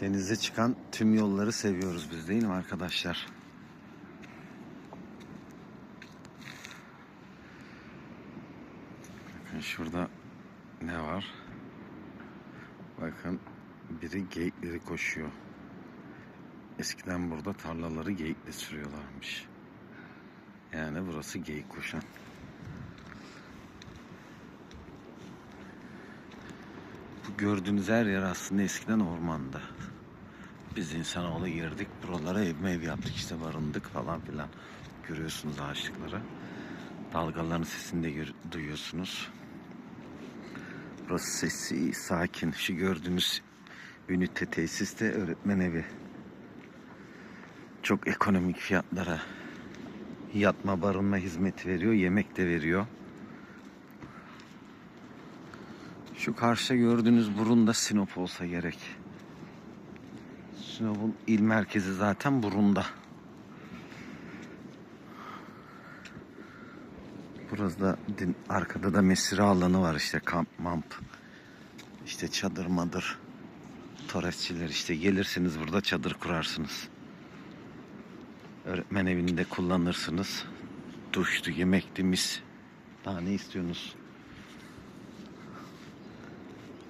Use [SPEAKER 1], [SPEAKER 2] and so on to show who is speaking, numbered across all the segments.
[SPEAKER 1] Denize çıkan tüm yolları seviyoruz biz değil mi arkadaşlar? Bakın şurada ne var? Bakın biri geyikleri koşuyor. Eskiden burada tarlaları geyikle sürüyorlarmış. Yani burası geyik koşan. Bu gördüğünüz her yer aslında eskiden ormanda. Biz insanoğlu girdik buralara ev mev yaptık işte barındık falan filan. Görüyorsunuz ağaçlıkları. Dalgaların sesini de duyuyorsunuz. Burası sessiz, sakin. Şu gördüğünüz ünite tesis de öğretmen evi. Çok ekonomik fiyatlara yatma barınma hizmeti veriyor. Yemek de veriyor. Şu karşıda gördüğünüz burun da Sinop olsa gerek. Sinop'un il merkezi zaten burunda. Burası da arkada da mesire alanı var işte kamp mamp. İşte çadır madır. Torresçiler işte gelirsiniz burada çadır kurarsınız. Öğretmen evinde kullanırsınız. Duştu, yemekti, mis. Daha ne istiyorsunuz?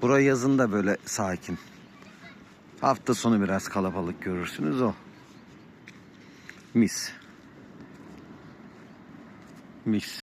[SPEAKER 1] Burayı yazın da böyle sakin. Hafta sonu biraz kalabalık görürsünüz o. Mis. Mis.